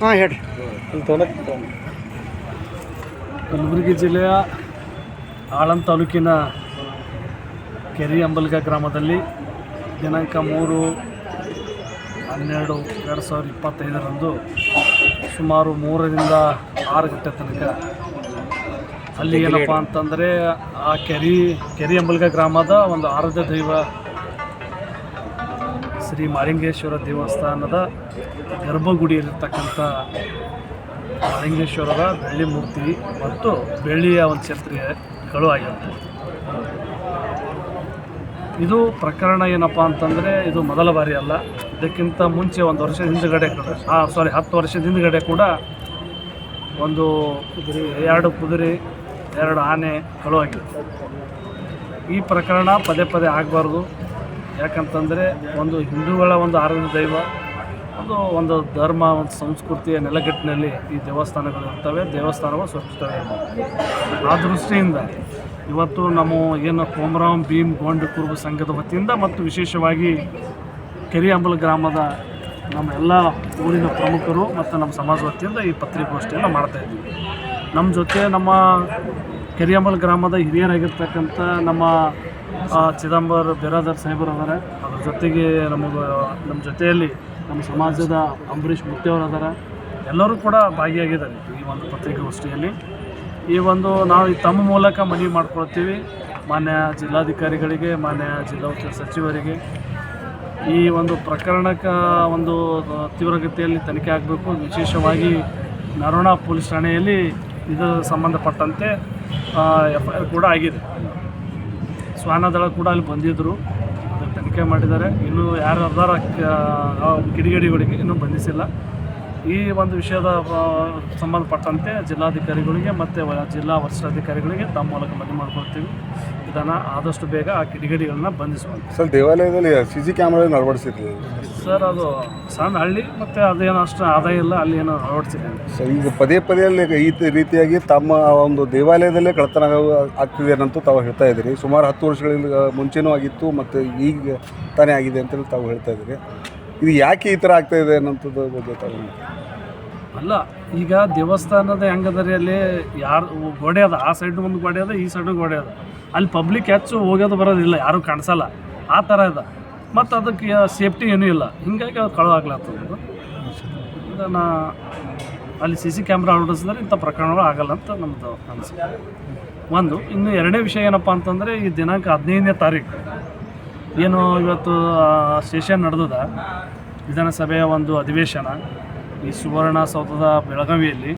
ಹಾಂ, ಹೇಳ್ರಿ. ಕಲಬುರಗಿ ಜಿಲ್ಲೆಯ ಆಳಂದ ತಾಲೂಕಿನ ಕೆರಿ ಅಂಬಲ್ಗ ಗ್ರಾಮದಲ್ಲಿ ದಿನಾಂಕ ಮೂರು ಹನ್ನೆರಡು ಎರಡು ಸಾವಿರದ ಇಪ್ಪತ್ತೈದರಂದು ಸುಮಾರು ಮೂರರಿಂದ ಆರು ಗಂಟೆ ತನಕ ಅಲ್ಲಿ ಏನಪ್ಪ ಅಂತಂದರೆ ಆ ಕೆರಿ ಕೆರಿ ಅಂಬಲ್ಗ ಗ್ರಾಮದ ಒಂದು ಆರಾಧ್ಯ ದೈವ ಶ್ರೀ ಮಾರಿಂಗೇಶ್ವರ ದೇವಸ್ಥಾನದ ಗರ್ಭಗುಡಿಯಲ್ಲಿರ್ತಕ್ಕಂಥ ಮಾಲಿಂಗೇಶ್ವರರ ಬೆಳ್ಳಿ ಮೂರ್ತಿ ಮತ್ತು ಬೆಳ್ಳಿಯ ಒಂದು ಛತ್ರಿಗಳು ಆಗಿರುತ್ತೆ. ಇದು ಪ್ರಕರಣ ಏನಪ್ಪ ಅಂತಂದರೆ ಇದು ಮೊದಲ ಬಾರಿ ಅಲ್ಲ. ಇದಕ್ಕಿಂತ ಮುಂಚೆ ಒಂದು ವರ್ಷದ ಹಿಂದುಗಡೆ ಕೂಡ ಹಾಂ ಸಾರಿ ಹತ್ತು ವರ್ಷದ ಹಿಂದುಗಡೆ ಕೂಡ ಒಂದು ಕುದುರೆ, ಎರಡು ಕುದುರೆ, ಎರಡು ಆನೆ ಕಳುವಾಗಿರುತ್ತೆ ಈ ಪ್ರಕರಣ ಪದೇ ಪದೇ ಆಗಬಾರ್ದು. ಯಾಕಂತಂದರೆ ಒಂದು ಹಿಂದೂಗಳ ಒಂದು ಆರಾಧ್ಯ ದೈವ ಒಂದು ಒಂದು ಧರ್ಮ, ಒಂದು ಸಂಸ್ಕೃತಿಯ ನೆಲಗಟ್ಟಿನಲ್ಲಿ ಈ ದೇವಸ್ಥಾನಗಳು ಇರ್ತವೆ, ದೇವಸ್ಥಾನಗಳು ಸ್ವಚ್ಛತೆ ಆ ದೃಷ್ಟಿಯಿಂದ ಇವತ್ತು ನಮ್ಮ ಏನು ಕೋಮರಾಮ್ ಭೀಮ್ ಗೋಂಡ್ ಕುರುಬ ಸಂಘದ ವತಿಯಿಂದ ಮತ್ತು ವಿಶೇಷವಾಗಿ ಕೆರಿಯಂಬಲ ಗ್ರಾಮದ ನಮ್ಮ ಎಲ್ಲ ಊರಿನ ಪ್ರಮುಖರು ಮತ್ತು ನಮ್ಮ ಸಮಾಜ ವತಿಯಿಂದ ಈ ಪತ್ರಿಕಾಗೋಷ್ಠಿಯನ್ನು ಮಾಡ್ತಾ ಇದ್ದೀವಿ. ನಮ್ಮ ಜೊತೆ ನಮ್ಮ ಕೆರಿಯಂಬಲ್ ಗ್ರಾಮದ ಹಿರಿಯರಾಗಿರ್ತಕ್ಕಂಥ ನಮ್ಮ ಚಿದಂಬರ ಬಿರಾದರ್ ಸಾಹೇಬರು ಅದಾರೆ ಅದ್ರ ಜೊತೆಗೆ ನಮಗೆ ನಮ್ಮ ಜೊತೆಯಲ್ಲಿ ನಮ್ಮ ಸಮಾಜದ ಅಂಬರೀಷ್ ಮುತ್ತೆಯವರು ಅದಾರ ಎಲ್ಲರೂ ಕೂಡ ಭಾಗಿಯಾಗಿದ್ದಾರೆ ಈ ಒಂದು ಪತ್ರಿಕಾಗೋಷ್ಠಿಯಲ್ಲಿ. ಈ ಒಂದು ನಾವು ಈ ತಮ್ಮ ಮೂಲಕ ಮನವಿ ಮಾಡ್ಕೊಳ್ತೀವಿ. ಮಾನ್ಯ ಜಿಲ್ಲಾಧಿಕಾರಿಗಳಿಗೆ, ಮಾನ್ಯ ಜಿಲ್ಲಾ ಉಸ್ತುವಾರಿ ಸಚಿವರಿಗೆ. ಈ ಒಂದು ಪ್ರಕರಣಕ್ಕೆ ಒಂದು ತೀವ್ರಗತಿಯಲ್ಲಿ ತನಿಖೆ ಆಗಬೇಕು. ವಿಶೇಷವಾಗಿ ನರೋಣ ಪೊಲೀಸ್ ಠಾಣೆಯಲ್ಲಿ ಇದು ಸಂಬಂಧಪಟ್ಟಂತೆ ಎಫ್ ಐ ಆರ್ ಕೂಡ ಆಗಿದೆ. ಶ್ವಾನದಳ ಕೂಡ ಅಲ್ಲಿ ಅದಕ್ಕೆ ತನಿಖೆ ಮಾಡಿದ್ದಾರೆ. ಇನ್ನು ಯಾರು ಆ ಕಿಡಿಗೇಡಿಗಳಿಗೆ ಇನ್ನೂ ಬಂಧಿಸಿಲ್ಲ. ಈ ಒಂದು ವಿಷಯದ ಸಂಬಂಧಪಟ್ಟಂತೆ ಜಿಲ್ಲಾಧಿಕಾರಿಗಳಿಗೆ ಮತ್ತು ಜಿಲ್ಲಾ ವರಿಷ್ಠಾಧಿಕಾರಿಗಳಿಗೆ ತಮ್ಮ ಮೂಲಕ ಮನವಿ ಮಾಡ್ಕೊಳ್ತೀವಿ. ಇದನ್ನು ಆದಷ್ಟು ಬೇಗ ಆ ಕಿಡಿಗೇಡಿಗಳನ್ನ ಬಂಧಿಸುವಂತೆ. ಸರ್ ದೇವಾಲಯದಲ್ಲಿ ಸಿ ಸಿ ಕ್ಯಾಮ್ರಾ ಅಳವಡಿಸಿರ್ಲಿ ಸರ್ ಅದು ಸಣ್ಣ ಹಳ್ಳಿ ಮತ್ತು ಅದೇನು ಅಷ್ಟು ಆದಾಯ ಇಲ್ಲ ಅಲ್ಲಿ ಏನೋ ಅಳವಡಿಸಿದೆ. ಸರ್ ಈಗ ಪದೇ ಪದೇ ಅಲ್ಲಿ ಈ ರೀತಿಯಾಗಿ ತಮ್ಮ ಒಂದು ದೇವಾಲಯದಲ್ಲೇ ಕಳತನ ಆಗ್ತಿದೆ ಅನ್ನಂತೂ ತಾವು ಹೇಳ್ತಾ ಇದ್ದೀರಿ. ಸುಮಾರು ಹತ್ತು ವರ್ಷಗಳಿಂದ ಮುಂಚೆನೂ ಆಗಿತ್ತು ಮತ್ತು ಈಗ ತಾನೇ ಆಗಿದೆ ಅಂತೇಳಿ ತಾವು ಹೇಳ್ತಾ ಇದ್ದೀರಿ. ಇದು ಯಾಕೆ ಈ ಥರ ಆಗ್ತಾಯಿದೆ ಇದೆ ಅನ್ನೋಂಥದ್ದು ಬಗ್ಗೆ ತಾವು ಅಲ್ಲ, ಈಗ ದೇವಸ್ಥಾನದ ಹೆಂಗದರಿ ಅಲ್ಲಿ ಯಾರು ಗೋಡೆ ಅದ. ಆ ಸೈಡ್ ಒಂದು ಗೋಡೆ ಅದ, ಈ ಸೈಡ್ ಗೋಡೆ ಅದ. ಅಲ್ಲಿ ಪಬ್ಲಿಕ್ ಹೆಚ್ಚು ಹೋಗೋದು ಬರೋದಿಲ್ಲ, ಯಾರು ಕಾಣಿಸಲ್ಲ. ಆ ಥರ ಇದೆ ಮತ್ತು ಅದಕ್ಕೆ ಸೇಫ್ಟಿ ಏನೂ ಇಲ್ಲ. ಹಿಂಗಾಗಿ ಅದು ಕಳು ಆಗ್ಲತ್ತದ ಇದನ್ನು ಅಲ್ಲಿ ಸಿ ಸಿ ಕ್ಯಾಮ್ರಾ ಅಳವಡಿಸಿದ್ರೆ ಇಂಥ ಪ್ರಕರಣಗಳು ಆಗಲ್ಲ ಅಂತ ನಮ್ಮದು ಅನಿಸಿಕೆ ಒಂದು, ಇನ್ನು ಎರಡನೇ ವಿಷಯ ಏನಪ್ಪ ಅಂತಂದರೆ ಈ ದಿನಾಂಕ ಹದಿನೈದನೇ ತಾರೀಕು. ಏನು ಇವತ್ತು ಸೆಷನ್ ನಡೆದದ? ವಿಧಾನಸಭೆಯ ಒಂದು ಅಧಿವೇಶನ. ಈ ಸುವರ್ಣ ಸೌಧದ ಬೆಳಗಾವಿಯಲ್ಲಿ.